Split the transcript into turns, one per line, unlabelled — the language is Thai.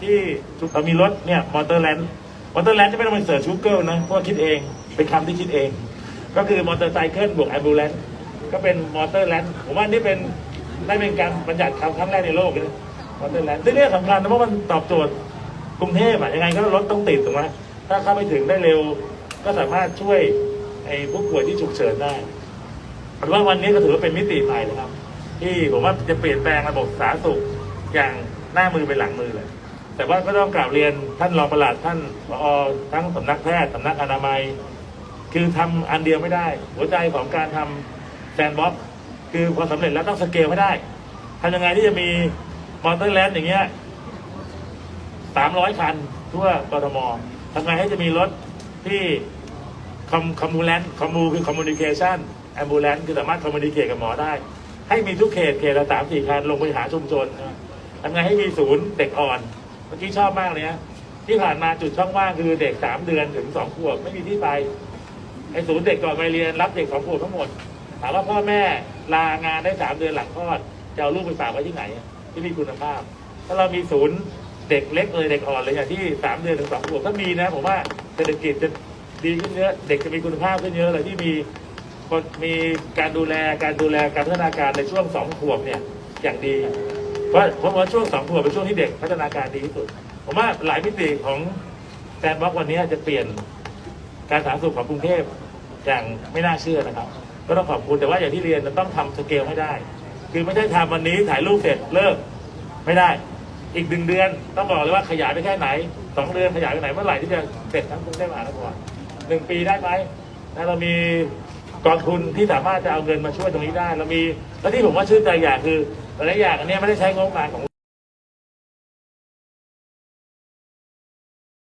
ที่มีรถเนี่ยมอเตอร์แลนด์มอเตอร์แลนด์จะไม่ต้องไปเสิร์ชชูเกิลนะเพราะคิดเองเป็นคำที่คิดเอง ก็คือมอเตอร์ไซค์บวกแอมบูเลนก็เป็นมอเตอร์แลนด์ผมว่านี่เป็นได้เป็นการบัญญัติคำครั้งแรกในโลกเลยมอเตอร์แลนด์ซึ่เนี่สำคัญนะเพราะมันตอบโจทย์กรุงเทพอะยังไงก็รถต้องติดถูกไหมถ้าเข้าไปถึงได้เร็ว ก็สามารถช่วยไอ้ผู้ป่วยที่ฉุกเฉินได้ผมว่าวันนี้ก็ถือว่าเป็นมิติใหม่นะครับ ที่ผมว่าจะเปลี่ยนแปลงระบบสาธารณสุขอย่าง หน้ามือเป็นหลังมือเลย แต่ว่าก็ต้องกราบเรียนท่านรองประหลัดท่านผอทั้งสำนักแพทย์สำนักอนามัย คือทำอันเดียวไม่ได้ หัวใจของการทำแซนบ็อกคือพอสำเร็จแล้วต้องสเกลให้ได้ทำยังไงที่จะมีมอเตอร์แลนด์อย่างเงี้ยสามร้อยคันทั่วกทมทำไงให้จะมีรถที่คอมคอมมูแลนคอมมูคือคอมมูนิเคชันแอมบูเลนคือสามารถคอมมูนิเคชกับหมอได้ ให้มีทุกเขตเขตละสามสี่คันลงไปหาชุมชนนะ ทำไงให้มีศูนย์เด็กอ่อน เมื่อกี้ชอบมากเลยนะที่ผ่านมาจุดช่องว่างคือเด็กสามเดือนถึงสองขวบไม่มีที่ไปไอ้ศูนย์เด็กก่อนไปเรียนรับเด็กสองขวบทั้งหมดถามว่าพ่อแม่ลางานได้สามเดือนหลังคลอดจะเอาลูกไปฝากไว้ที่ไหน ที่มีคุณภาพ ถ้าเรามีศูนย์เด็กเล็กเลยเด็กอ่อนเลยอย่างที่สามเดือนถึงสองขวบถ้ามีนะผมว่าเศรษฐกิจจะดีขึ้นเยอะเด็กจะมีคุณภาพขึ้นเยอะเลยที่มีคนมีการดูแลการดูแลการพัฒนาการในช่วงสองขวบเนี่ยอย่างดี เพราะเพราะว่าช่วงสองขวบเป็นช่วงที่เด็กพัฒนาการดีที่สุด ผมว่าหลายมิติของแซนบ็อกวันนี้จะเปลี่ยนการสาธารณสุขของกรุงเทพอย่างไม่น่าเชื่อนะครับ ก็ต้องขอบคุณแต่ว่าอย่างที่เรียนต้องทำสเกลให้ได้ คือไม่ใช่ทำวันนี้ถ่ายรูปเสร็จเลิกไม่ได้ อีกหนึ่งเดือนต้องบอกเลยว่าขยายไปแค่ไหนสองเดือนขยายไปไหนเมื่อไหร่ที่จะเสร็จทั้งกรุงเทพมหานครหนึ่งปีได้ไหมถ้าเรามีกองทุนที่สามารถจะเอาเงินมาช่วยตรงนี้ได้ เรามีแล้วที่ผมว่าชื่นใจอย่างคือ หลายอย่างอันนี้ไม่ได้ใช้งบประมาณของ